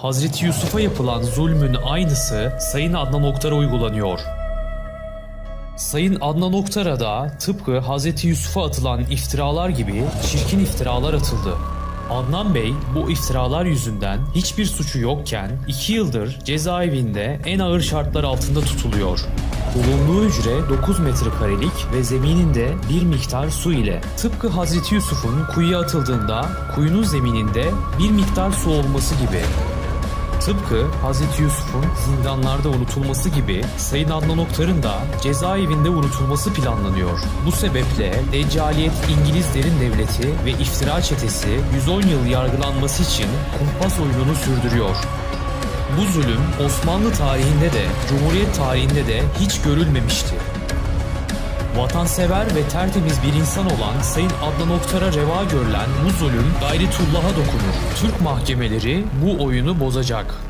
Hazreti Yusuf'a yapılan zulmün aynısı Sayın Adnan Oktar'a uygulanıyor. Sayın Adnan Oktar'a da tıpkı Hazreti Yusuf'a atılan iftiralar gibi çirkin iftiralar atıldı. Adnan Bey bu iftiralar yüzünden hiçbir suçu yokken 2 yıldır cezaevinde en ağır şartlar altında tutuluyor. Bulunduğu hücre 9 metrekarelik ve zemininde bir miktar su ile tıpkı Hazreti Yusuf'un kuyuya atıldığında kuyunun zemininde bir miktar su olması gibi Tıpkı Hz. Yusuf'un zindanlarda unutulması gibi Sayın Adnan Oktar'ın da cezaevinde unutulması planlanıyor. Bu sebeple Deccaliyet İngilizlerin devleti ve iftira çetesi 110 yıl yargılanması için kumpas oyununu sürdürüyor. Bu zulüm Osmanlı tarihinde de Cumhuriyet tarihinde de hiç görülmemişti. Vatansever ve tertemiz bir insan olan Sayın Adnan Oktar'a reva görülen bu zulüm gayretullah'a dokunur. Türk mahkemeleri bu oyunu bozacak.